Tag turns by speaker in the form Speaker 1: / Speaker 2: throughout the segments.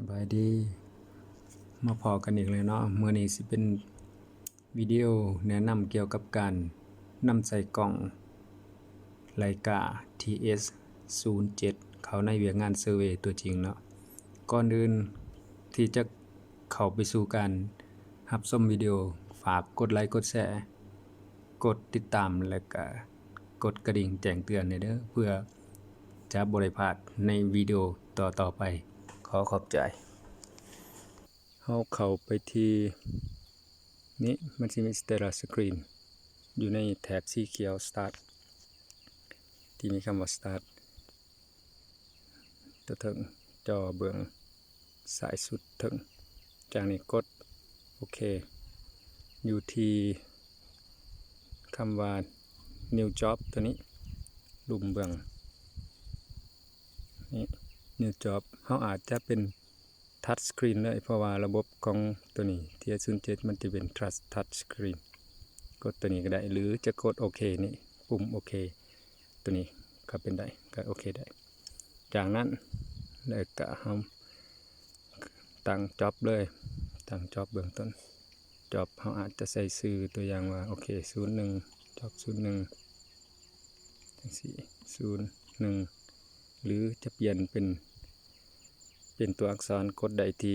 Speaker 1: สบายดี มาพอกันอีกเลยเนาะเมื่อนี้สิเป็นวิดีโอแนะนำเกี่ยวกับการนำใส่กล่องไลกา TS 07เขาในเวียกงานเซอร์เวย์ตัวจริงเนาะก่อนอื่นที่จะเข้าไปสู่การรับชมวิดีโอฝากกดไลค์กดแชร์กดติดตามและก็กดกระดิ่งแจ้งเตือนในเด้อเพื่อจะบริพาดในวิดีโอต่อต่อๆไป ขอขอบใจเขาเข้าไปที่นี่มันจะมีสเตล a สกรีนอยู่ในแถบสีเขียว Start ที่มีคำว่า Start ตัวถึงจอเบื้องสายสุดถึง จากนี้กด โอเค อยู่ที่คำว่า New Job ตัวนี้ลุมเบื้องนี่ New Job เขาอาจจะเป็นทัชสกรีนเลยเพราะว่าระบบของตัวนี้ TS07 มันจะเป็น Trust Touch Screen กดตัวนี้ก็ได้ หรือจะกดโอเคนี่ปุ่มโอเค ตัวนี้ก็เป็นได้ก็โอเคได้ จากนั้นแล้วก็เราตั้งจ็อบเลยตั้งจ็อบเบื้องต้นจ็อบเขาอาจจะใส่ซื้อตัวอย่างว่าโอเค01จ็อบ01จังสี่01หรือจะเปลี่ยนเป็น เป็นตัวอักษรกดใดที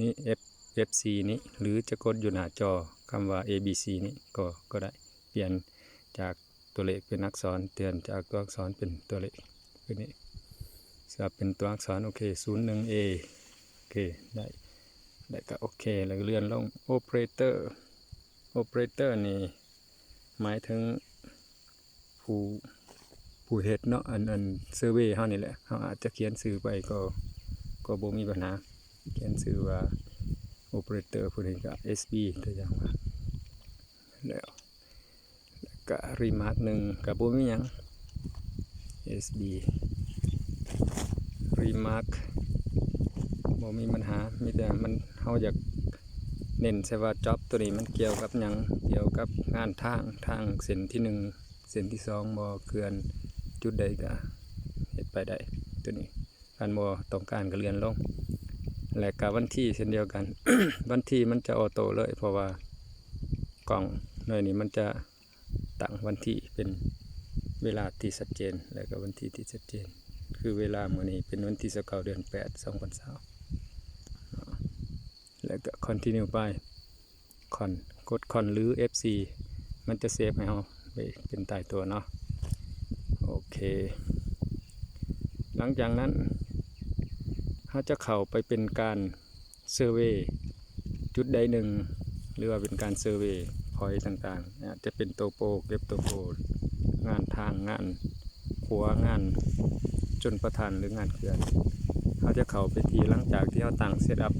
Speaker 1: นี้ F FC นี้ หรือจะกดอยู่หน้าจอคำว่า ABC นี้ก็ก็ได้เปลี่ยนจากตัวเลขเป็นอักษรเตือนจากตัวอักษรเป็นตัวเลขคือนี้จะเป็นตัวอักษรโอเค 01A โอเคได้ได้ก็โอเคแล้วเลื่อนลง Operator Operator นี่หมายถึงผู้ผู้เฮ็ดเนาะอันอันเซอร์เวย์เฮานี่แหละเฮาอาจจะเขียนชื่อไปก็ ก็บ่มีปัญหาเขียนชื่อว่าโอเปอเรเตอร์ผู้นี้ก็ SB ตัวอย่างว่าแล้วแล้วก็รีมาร์คหนึ่งก็บ่มีหยัง SB รีมาร์คบ่มีปัญหา มีแต่มันเฮาอยากเน้นใช่ว่าจ็อบตัวนี้มันเกี่ยวกับหยังเกี่ยวกับงานทางทางเส้นที่หนึ่งเส้นที่สองบ่เกินจุดใดก็เฮ็ดไปได้ตัวนี้ การบ่ต้องการก็เลื่อนลง และกับวันที่เช่นเดียวกัน วันที่มันจะออโต้เลย เพราะว่ากล่องหน่วยนี้มันจะตั้งวันที่เป็นเวลาที่ชัดเจน และก็วันที่ที่ชัดเจน คือเวลามื้อนี้เป็นวันที่29เดือน8 2020แล้วก็ continue ไปคอนกดคอนหรือ FC มันจะเซฟให้เราเป็นตายตัวเนาะโอเค หลังจากนั้น เขาจะเข้าไปเป็นการเซอร์เวยจุดใดหนึ่ง หรือว่าเป็นการเซอร์เวยพอยต่างๆอาจจะเป็นโตโปเก็บโตโปงานทางงานขัวงานจนประทานหรืองานเขื่อนเขาจะเข้าไปทีหลังจากที่เขาตั้งเซตอัพ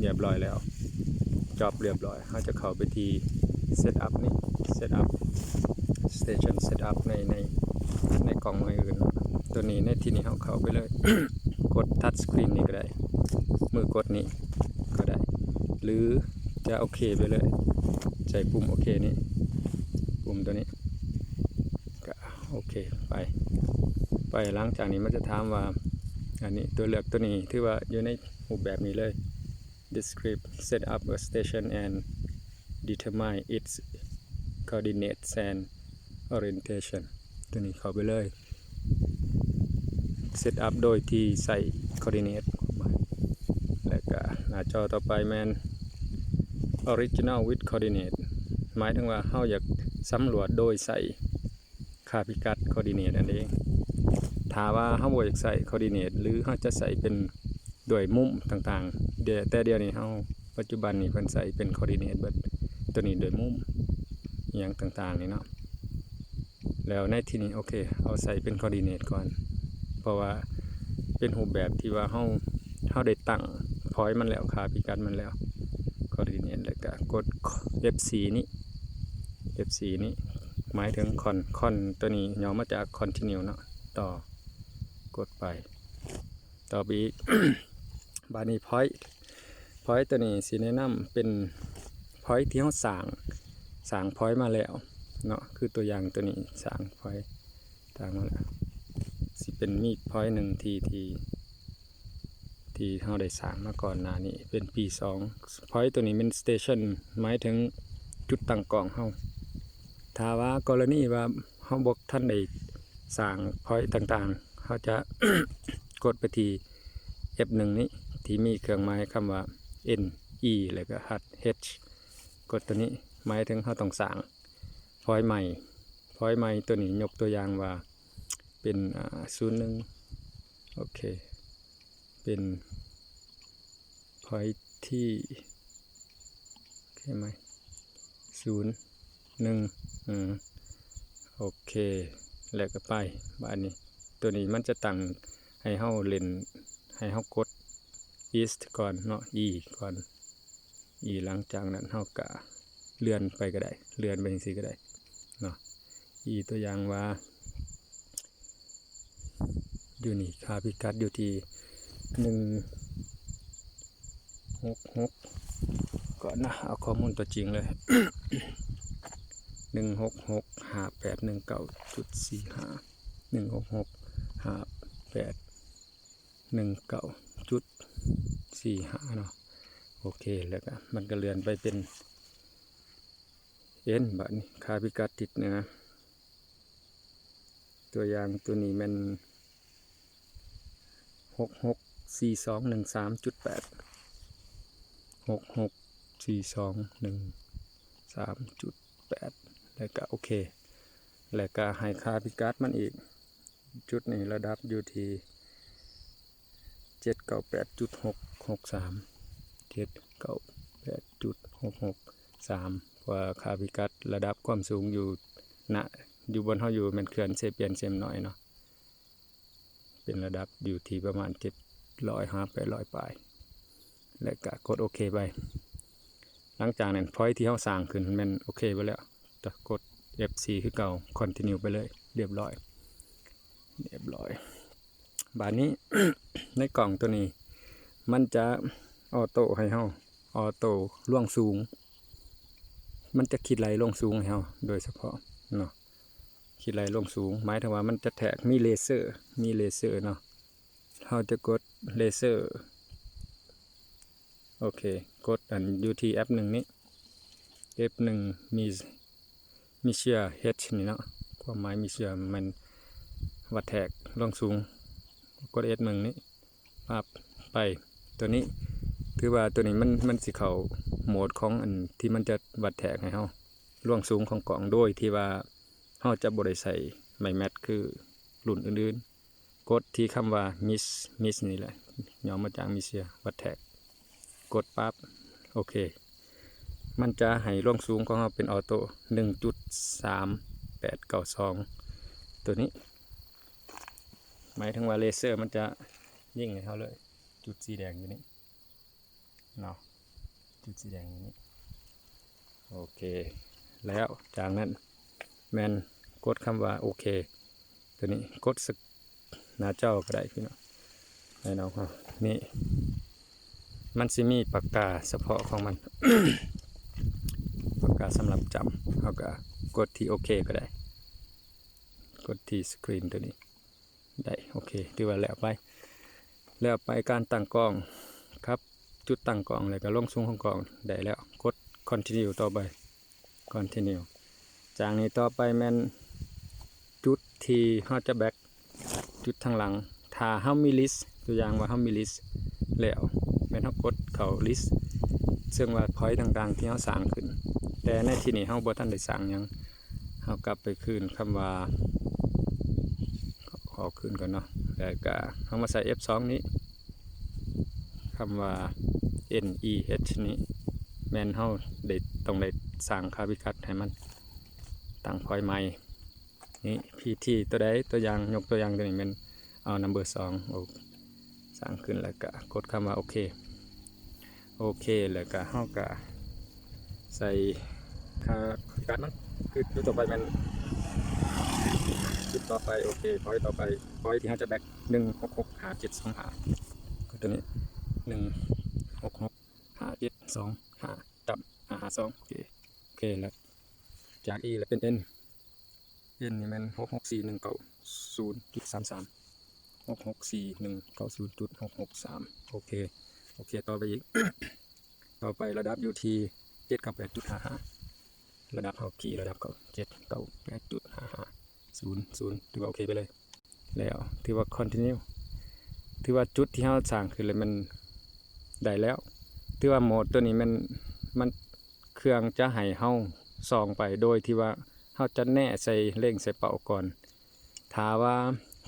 Speaker 1: เรียบร้อยแล้วจอบเรียบร้อยเขาจะเข้าไปทีเซตอัพนี่เซตอัพ station setup ในในในกล่องมืออื่น ตัวนี้ในที่นี้เขาเข้าไปเลย กด touch screen นี่ก็ได้ มือกดนี้ก็ได้ หรือจะโอเคไปเลยใช้ปุ่มโอเคนี้ ปุ่มตัวนี้ ก็โอเคไป ไปหลังจากนี้มันจะถามว่า อันนี้ตัวเลือกตัวนี้ที่ว่าอยู่ในรูปแบบนี้เลย describe set up a station and determine its coordinates and orientation ตัวนี้เข้าไปเลย set up โดยที่ใส่ coordinate มาแล้วก็หน้าจอต่อไปแมน original with coordinate หมายถึงว่าเราอยากสำรวจโดยใส่ค่าพิกัด coordinate นั่นเองถ้าว่าเราบ่อยากใส่ coordinate หรือเราจะใส่เป็นด้วยมุมต่างๆเดี๋ยวแต่เดียวนี้เราปัจจุบันนี้เพิ่นใส่เป็น coordinate เบิดตัวนี้โดยมุมอย่างต่างๆนี่เนาะแล้วในที่นี้โอเค เอาใส่เป็นคอ r d ดิเนตก่อน เพราะว่าเป็นรูปแบบที่ว่าเฮาเฮาได้ตั้งพอยมันแล้วค่าพิกัดมันแล้วคอดิเนตแล้วก็กด F4 นี้ F4 นี้หมายถึงคอนคอนตัวนี้ย่อมาจาก continue เนาะต่อกดไป ต่อไปอีกบานี้พอยพอยตัวนี้สิแนะนำเป็นพอยที่เฮาสร้างสร้างพอยต์มาแล้วเนาะคือตัวอย่างตัวนี้สร้างพอยต์สร้างมาแล้ว สิเป็นมีดพอยต์หนึ่งทีที่ที่เราได้สร้างมาก่อนหน้านี้เป็นปีสองพอยตัวนี้เป็นสเตชันหมายถึงจุดตั้งกล้องเฮาถ้าว่ากรณีว่าเฮาบ่ท่านได้สร้างพอยต่างๆเขาจะกดไปที่ F1 นี้ที่มีเครื่องหมายคำว่า N E แล้วก็ H กดตัวนี้หมายถึงเขาต้องสร้างพอยใหม่พอยใหม่ตัวนี้ยกตัวอย่างว่า เป็นศูนย์หนึ่งโอเค เป็นพอยที่โอเคไหมศูนย์หนึ่งอืมโอเค แล้วก็ไปบ้านนี้ ตัวนี้มันจะตั้งให้เฮาเล่น ให้เฮากด east ก่อนเนาะ e ก่อน e หลังจากนั้นเฮากะเลื่อนไปก็ได้ เลื่อนไปจังซี่ก็ได้เนาะ e ตัวอย่างว่า อยู่นี่ค่าพิกัดอยู่ที่หนึ่งหกหกก่อนนะเอาข้อมูลตัวจริงเลยหนึ่งหกหกห้าแปดหนึ่งเก้าจุดสี่ห้าหนึ่งหกหกห้าแปดหนึ่งเก้าจุดสี่ห้าเนาะโอเคแล้วก็มันก็เลื่อนไปเป็นเอ็นบัดนี้คาพิกัดติดเนือตัวอย่างตัวนี้มัน หกหกสี่สองหนึ่งสามจุดแปดหกหกสี่สองหนึ่งสามจุดแปดแล้วก็โอเค แล้วก็ให้ค่าพิกัดมันอีก จุดนี้ระดับอยู่ที่เจ็ดเก้าแปดจุดหกหกสามเจ็ดเก้าแปดจุดหกหกสามว่าค่าพิกัดระดับความสูงอยู่ณอยู่บนเฮาอยู่มันเขื่อนเซเปียนเซมหน่อยเนาะ เป็นระดับอยู่ที่ประมาณเจ็ดร้อยห้าแปดร้อยปลาย และก็กดโอเคไป หลังจากนั้นพอยที่เขาสร้างขึ้นมันโอเคไปแล้วจะกด F4 คือเก่า continue ไปเลย เรียบร้อย เรียบร้อย บานนี้ ในกล่องตัวนี้ มันจะออโต้ให้เฮาออโต้ล่วงสูง มันจะคิดไหลลงสูงให้เฮาโดยเฉพาะเนาะ คิดไหลลงสูง หมายถึงว่ามันจะแทกมีเลเซอร์ มีเลเซอร์เนาะเราจะกดเลเซอร์ โอเค กดอันยูทีแอปหนึ่งนี้ F หนึ่งมีมีเชียร์ H นี่เนาะความหมายมีเชียร์มันวัดแทกลงสูง กด S หนึ่งนี้ปับไปตัวนี้ถือว่าตัวนี้มันมันสิเขาโหมดของอันที่มันจะวัดแทกให้เฮาล่วงสูงของกล่องโดยที่ว่า เฮาจะบ่ได้ใส่ไม้แมทคือรุ่นอื่นๆ กดที่คำว่า miss miss นี่แหละย่อมาจากมิเชียวัดแทกกดปั๊บโอเค มันจะให้ร่วงสูงของเราเป็นออโต้หนึ่งจุดสามแปดเก้าสองตัวนี้ หมายถึงว่าเลเซอร์มันจะยิ่งให้เขาเลย จุดสีแดงอยู่นี่เนาะจุดสีแดงอยู่นี่โอเค แล้วจากนั้น แมนกดคำว่าโอเค ตัวนี้กดสักหน้าเจ้าก็ได้พี่น้องให้น้องเขานี่มันสิมีปากกาเฉพาะของมัน ปากกาสำหรับจำเขาก็กดที่โอเคก็ได้ กดที่สกรีนตัวนี้ ได้โอเคถือว่าแล้วไป แล้วไปการตั้งกล้องครับจุดตั้งกล้องแล้วก็ลงสูงของกล้องได้แล้วกด continue ต่อไป continue จากนี้ต่อไปแมนจุดที่เขาจะแบกจุดทางหลัง ถ้าเขามีลิสต์ตัวอย่างว่าเขามีลิสต์แล้วแม่นเขากดเขาลิสต์ซึ่งว่าพอยต่างๆ ที่เขาสร้างขึ้น แต่ในที่นี้เขาบ่ทันได้สร้างหยังเขากลับไปคืนคำว่าขอคืนก่อนเนาะแล้วก็เขามาใส่ F2 นี้คำว่า N E H นี้ แมนเขาได้ต้องได้สร้างคาบิคัดให้มัน ตั้งพอยใหม่นี่ PT ตัวใดตัวอย่างยกตัวอย่างตัวนี้เป็นเอา number สองโอสร้างขึ้นแล้วก็กดคำว่าโอเคโอเคแล้วก็เฮาก็ใส่ค่าการมันคือจุดต่อไปมันจุดต่อไปโอเคพอยต่อไปพอยที่เฮาจะแบกหนึ่งหกหกห้าเจ็ดสองห้าก็ตัวนี้หนึ่งหกหกห้าเจ็ดสองห้าจับห้าห้าสองโอเคโอเคแล้ว จาก E แล้วเป็น N N นี่มันหกหกสี่หนึ่งเก้าศูนย์จุดสามสามหกหกสี่หนึ่งเก้าศูนย์จุดหกหกสามโอเค โอเค ต่อไปอีก ต่อไประดับอยู่ที่เจ็ดกับแปดจุดห้าห้าระดับเฮาขี่ระดับเก้าเจ็ดเก้าแปดจุดห้าห้าศูนย์ศูนย์ถือว่าโอเคไปเลย แล้วถือว่า continue ถือว่าจุดที่เฮาสร้างขึ้นเลยมันได้แล้วถือว่าโหมดตัวนี้มันมันเครื่องจะให้เฮา ส่องไปโดยที่ว่าเฮาจะแน่ใส่เร่งใส่เป่าก่อนถาว่า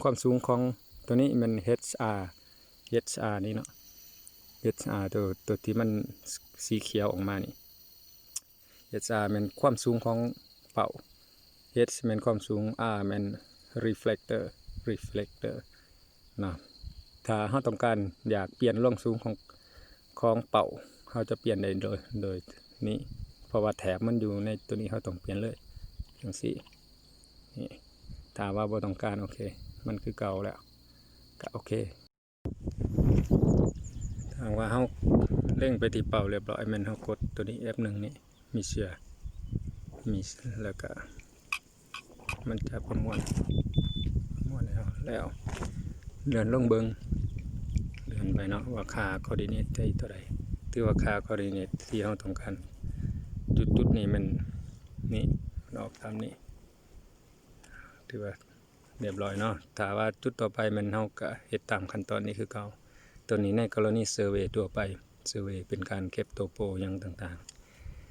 Speaker 1: ความสูงของตัวนี้มัน HR HR นี่เนาะ HR ตัวตัวที่มันสีเขียวออกมานี่ HR มันความสูงของเป่า H มันความสูง R มัน reflector reflector นะถ้าเฮาต้องการอยากเปลี่ยนร่องสูงของของเป่าเฮาจะเปลี่ยนได้โดยโดยนี้ เพราะว่าแถบมันอยู่ในตัวนี้เฮาต้องเปลี่ยนเลยจังซี่นี่ถ้าว่าบ่ต้องการโอเค มันคือเก่าแล้วก็โอเคถ้าว่าเฮาเร่งไปที่เป่าเรียบร้อยมันเฮากดตัวนี้ F1 นี่มีเชือมีแล้วก็ มันจะประมวลประมวลแล้วแล้วเลื่อนลงเบิงเลื่อนไปเนาะว่าค่าคอร์ดิเนตได้เท่าไหร่ถือว่าค่าคอร์ดิเนตที่เราต้องการ จุดจุดๆนี้มันนี่มันออกตามนี้ถือว่าเรียบร้อยเนาะถ้าว่าจุดต่อไปมันเฮาก็เฮ็ดตามขั้นตอนนี้คือเก่าตัวนี้ในกรณีเซอร์เวย์ตัวไปเซอร์เวย์เป็นการเก็บโตโปหยังต่าง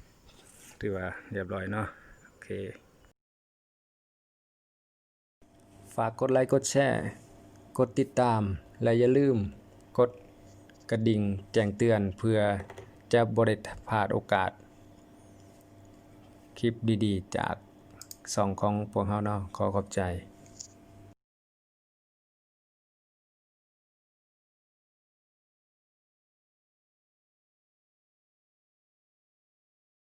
Speaker 1: ๆถือว่าเรียบร้อยเนาะโอเค ฝากกดไลค์กดแชร์กดติดตาม และอย่าลืมกดกระดิ่งแจ้งเตือนเพื่อจะบริษัทพลาดโอกาส คลิปดีๆ จากสองของพวกเขาเนาะขอขอบใจ